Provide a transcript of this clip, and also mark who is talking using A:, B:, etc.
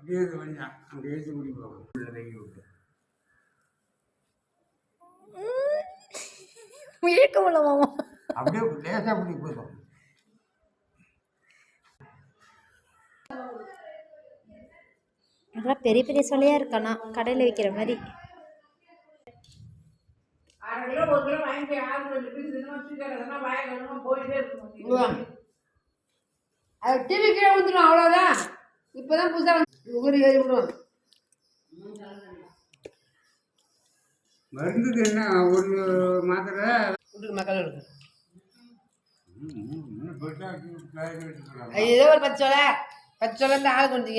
A: அப்படியே இது கொஞ்சம் அங்கே எழுதி குடி போகும் உள்ள தைக்க விட்டு
B: இழுக்க முடியல மாமா.
A: அப்படியே லேசாக பிடி போதும்
B: அதெல்லாம் பெரிய பெரிய சொலையா இருக்கானா கடையில் விற்கிற மாதிரி.
C: அது டிவி கீழே ஊற்றணும் அவ்வளோதான் இப்போ தான் புதுசாக வந்து உகுரு ஏறி விடுவோம்
A: மருந்துக்கு என்ன ஒரு மாத்திரை?
C: வீட்டுக்கு மக்கள் இருக்கு
A: ம், ம், பெருசா ஆக்கி காய வச்சுக்கிறாங்க.
C: அது ஏதோ ஒரு பத்து சொலை பத்து சொலை இந்த ஆள் கொஞ்சம்